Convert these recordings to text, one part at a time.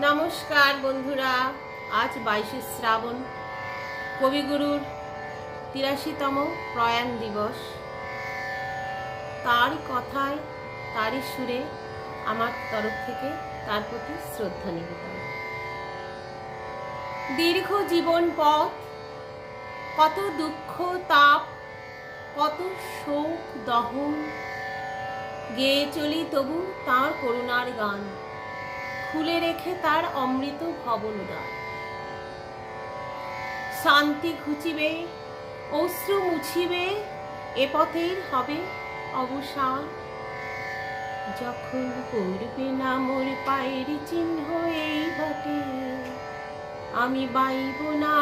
নমস্কার বন্ধুরা, আজ বাইশে শ্রাবণ, কবিগুরুর তিরাশিতম প্রয়াণ দিবস। তারই কথায়, তারই সুরে আমার তরফ থেকে তার প্রতি শ্রদ্ধা নিবেদন। দীর্ঘ জীবন পথ, কত দুঃখ তাপ, কত শোক দহন, গেয়ে চলি তবু তাঁর করুণার গান। খুলে রেখে তার অমৃত ভবন শান্তি ঘুচিবে, অশ্রু মুছিবে, এ পথের হবে অবসান। যখন করবে না মোর পায়ের চিহ্ন এই বাটে, আমি বাইব না,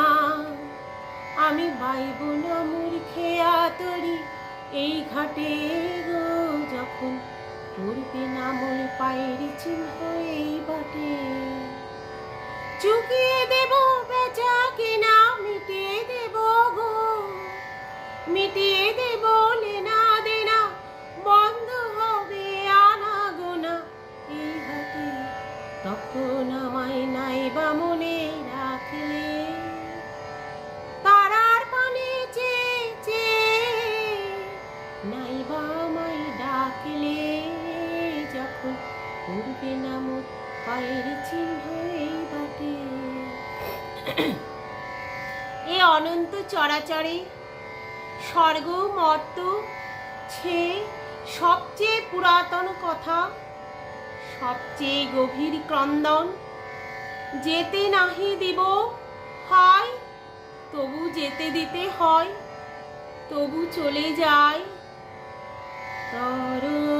আমি বাইব না মোর খেয়া তরি এই ঘাটে গো যখন পায়ের চিহ্ন এই বটে। চুকিয়ে দেব বেচা কেনা মিটিয়ে দেব গো। মিটিয়ে এ অনন্ত চরাচরে স্বর্গ, মর্ত ছে সবচেয়ে পুরাতন কথা, সবচেয়ে গভীর ক্রন্দন। যেতে নাহি দিব, হয়, তবু যেতে দিতে হয়, তবু চলে যায়। তরঙ্গ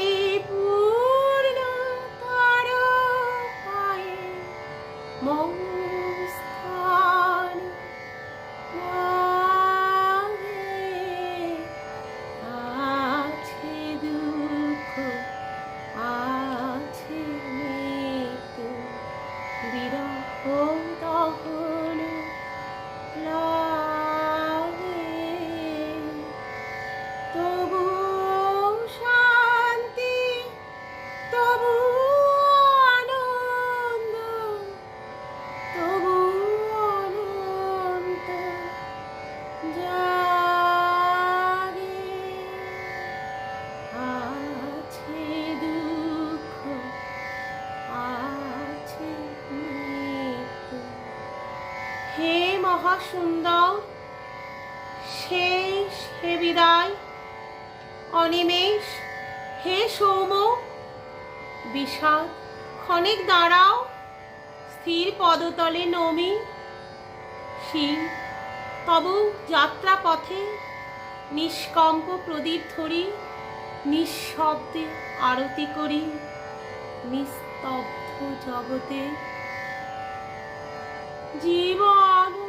মহাসুন্দর শেষ হে বিদায়। অনিমেষ, হে সৌম বিষাদ, ক্ষণিক দাঁড়াও। স্থির পদতলে নমি। শির, তব যাত্রা পথে নিষ্কম্প প্রদীপ ধরি। নিঃশব্দে আরতি করি। নিস্তব্ধ জগতে। জীবন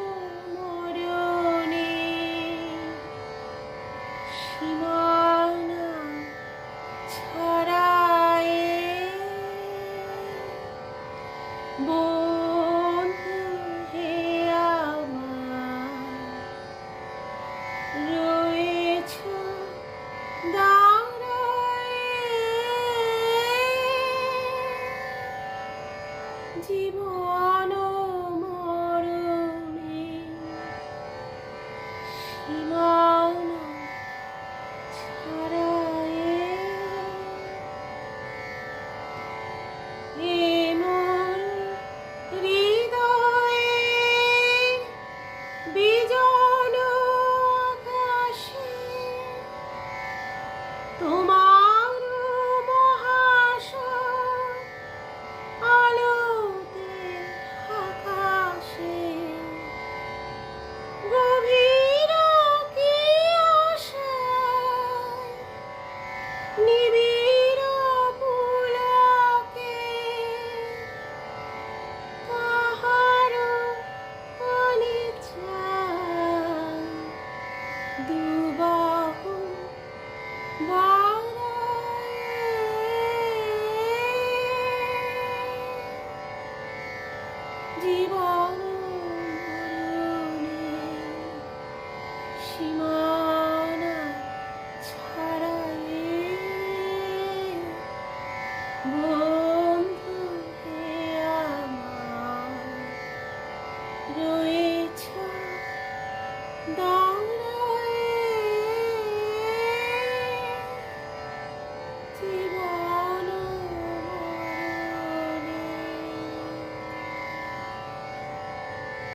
দাঁড়ায় জীবন しま